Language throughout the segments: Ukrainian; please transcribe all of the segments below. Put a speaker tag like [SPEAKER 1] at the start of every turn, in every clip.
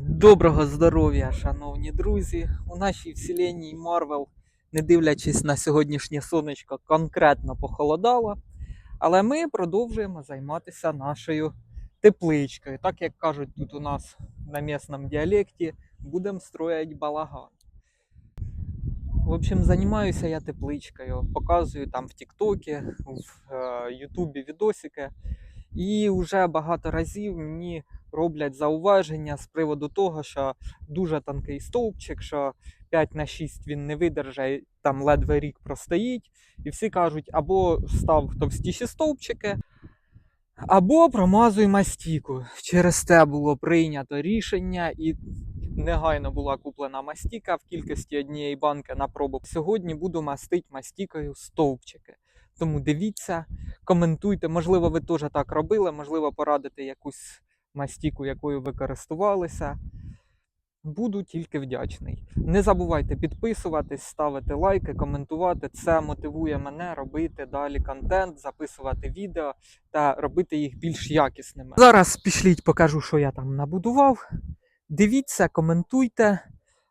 [SPEAKER 1] Доброго здоров'я, шановні друзі! У нашій вселенній Марвел, не дивлячись на сьогоднішнє сонечко, конкретно похолодало. Але ми продовжуємо займатися нашою тепличкою. Так як кажуть тут у нас на місному діалекті, будемо строїти балаган. В общем, займаюся я тепличкою, показую там в Тіктокі, в е, Ютубі відосики. І вже багато разів мені роблять зауваження з приводу того, що дуже тонкий стовпчик, що 5 на 6 він не видержає, там ледве рік простоїть. І всі кажуть, або став товстіші стовпчики, або промазуй мастіку. Через те було прийнято рішення і негайно була куплена мастіка в кількості однієї банки на пробу. Сьогодні буду мастити мастікою стовпчики. Тому дивіться, коментуйте. Можливо, ви теж так робили, можливо, порадите якусь мастіку, якою ви користувалися. Буду тільки вдячний. Не забувайте підписуватись, ставити лайки, коментувати. Це мотивує мене робити далі контент, записувати відео та робити їх більш якісними. Зараз пішліть, покажу, що я там набудував. Дивіться, коментуйте,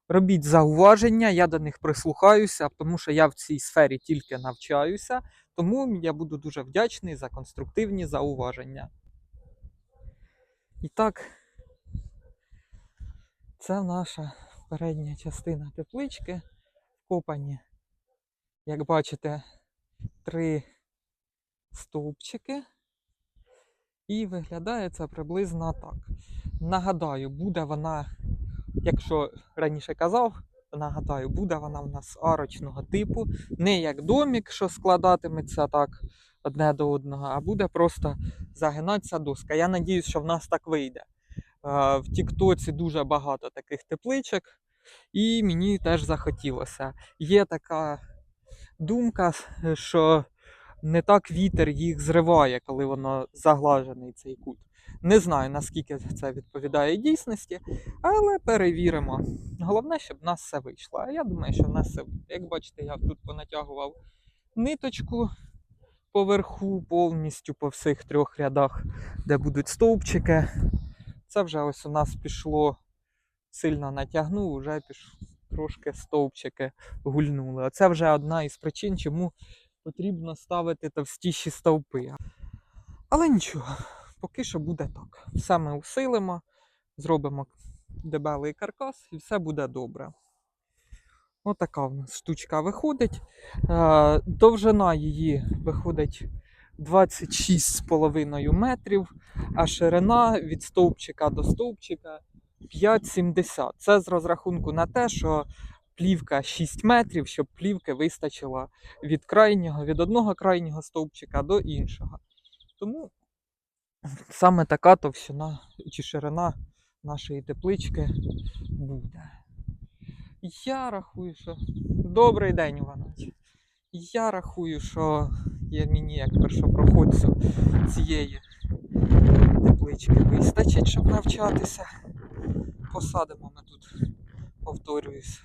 [SPEAKER 1] робіть зауваження, я до них прислухаюся, тому що я в цій сфері тільки навчаюся. Тому я буду дуже вдячний за конструктивні зауваження. І так, це наша передня частина теплички. Вкопані, як бачите, три стовпчики. І виглядає це приблизно так. Нагадаю, буде вона, якщо раніше казав, нагадаю, буде вона в нас арочного типу, не як домік, що складатиметься так одне до одного, а буде просто загинатися доска. Я надіюсь, що в нас так вийде. Е, В Тіктоці дуже багато таких тепличок, і мені теж захотілося. Є така думка, що не так вітер їх зриває, коли воно заглажений цей кут. Не знаю, наскільки це відповідає дійсності, але перевіримо. Головне, щоб в нас все вийшло. А я думаю, що в нас все вийде. Як бачите, я тут понатягував ниточку поверху, повністю по всіх трьох рядах, де будуть стовпчики. Це вже ось у нас пішло, сильно натягнув, вже піш... трошки стовпчики гульнули. Оце вже одна із причин, чому потрібно ставити товстіші стовпи. Але нічого, поки що буде так. Все ми усилимо, зробимо дебелий каркас і все буде добре. Отака в нас штучка виходить. Е, Довжина її виходить 26,5 метрів, а ширина від стовпчика до стовпчика 5,70. Це з розрахунку на те, що плівка 6 метрів, щоб плівки вистачило від крайнього, від одного крайнього стовпчика до іншого. Тому саме така товщина чи ширина нашої теплички буде. Я рахую, що. Добрий день, Іванович. Я рахую, що є мені як першопроходцю цієї теплички вистачить, щоб навчатися. Посадимо ми тут, повторююсь,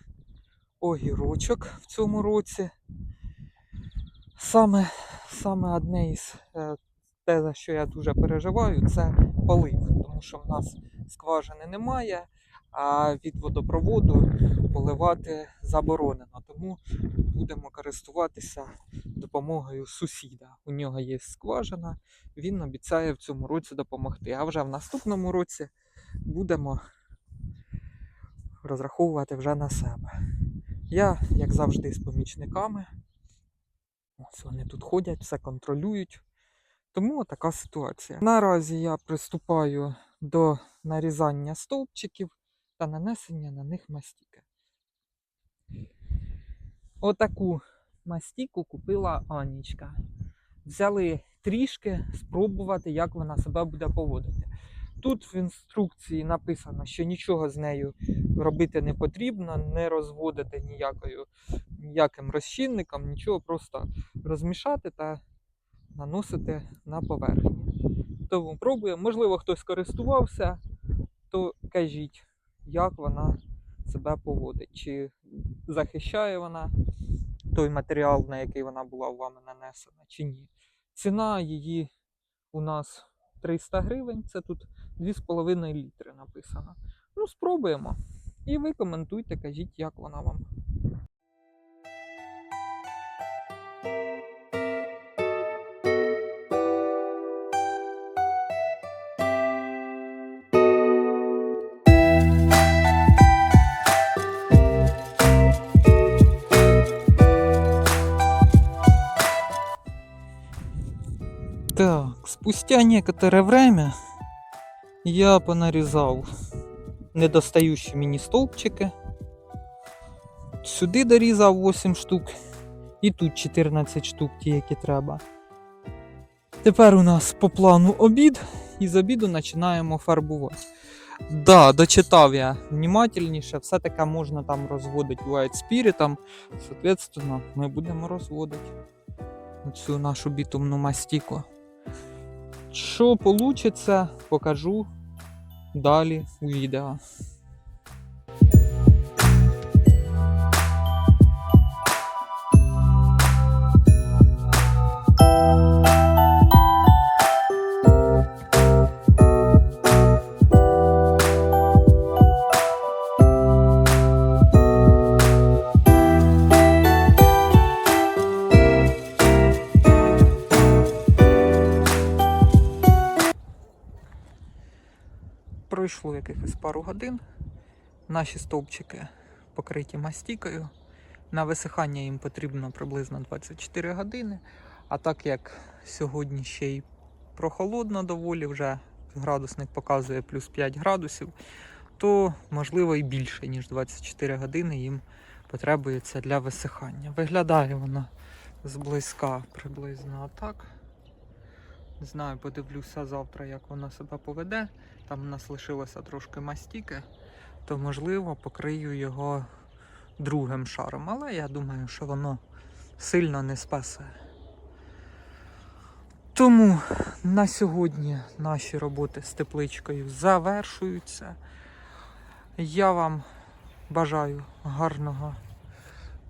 [SPEAKER 1] огірочок в цьому році. Саме, саме одне із е, те, за що я дуже переживаю, це полив. Тому що в нас скважини немає, а від водопроводу поливати заборонено. Тому будемо користуватися допомогою сусіда. У нього є скважина, він обіцяє в цьому році допомогти. А вже в наступному році будемо розраховувати вже на себе. Я, як завжди, з помічниками. Ось вони тут ходять, все контролюють. Тому така ситуація. Наразі я приступаю до нарізання стовпчиків та нанесення на них мастіки. Отаку мастіку купила Анічка. Взяли трішки спробувати, як вона себе буде поводити. Тут в інструкції написано, що нічого з нею робити не потрібно, не розводити ніякою, ніяким розчинником, нічого, просто розмішати та наносити на поверхні. Тому пробуємо. Можливо, хтось користувався, то кажіть, як вона себе поводить. Чи захищає вона той матеріал, на який вона була вами нанесена, чи ні. Ціна її у нас 300 гривень, це тут 2,5 літри написано. Ну, спробуємо. І ви коментуйте, кажіть, як вона вам. Так, спустя некоторое время я понарізав недостаючі мені стовпчики. Сюди дорізав 8 штук, і тут 14 штук, ті, які треба. Тепер у нас по плану обід, і з обіду починаємо фарбувати. Да, дочитав я внимательніше, все таки можна там розводити white спірітом. Соответственно, ми будемо розводити цю нашу бітумну мастіку. Що вийде, покажу далі у відео. Пройшло якихось пару годин. Наші стовпчики покриті мастікою. На висихання їм потрібно приблизно 24 години. А так як сьогодні ще й прохолодно доволі, вже градусник показує плюс 5 градусів, то можливо і більше, ніж 24 години їм потребується для висихання. Виглядає вона зблизька приблизно отак. Не знаю, подивлюся завтра, як вона себе поведе. Там у нас лишилося трошки мастіки, то можливо покрию його другим шаром. Але я думаю, що воно сильно не спасе. Тому на сьогодні наші роботи з тепличкою завершуються. Я вам бажаю гарного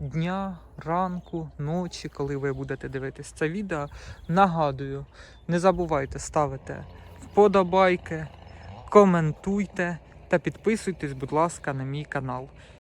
[SPEAKER 1] дня, ранку, ночі, коли ви будете дивитись це відео. Нагадую, не забувайте ставити вподобайки, коментуйте та підписуйтесь, будь ласка, на мій канал.